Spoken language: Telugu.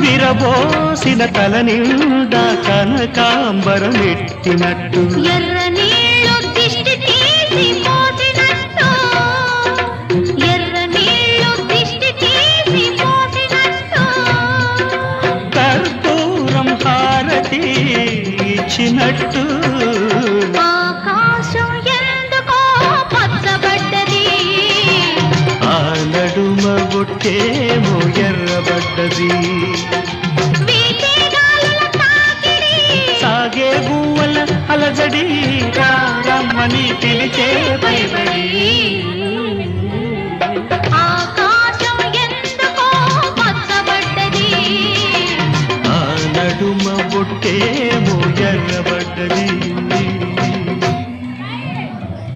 కలబోసిన తల నిండా కనకాంబరమెట్టినట్టు. ఎర్ర నీళ్ళు దిష్టి తీసి పోసినట్టు ఎర్ర నీళ్ళు దిష్టి తీసి పోసినట్టు కర్పూరం హారతి ఇచ్చినట్టు. నడుమ గొట్టేమో ఎర్రబడ్డది. సాగే గువ్వల అలజడి రామ్మని పిలిచే భయపడి నడుమ బొట్టేమో ఎర్రబడ్డది.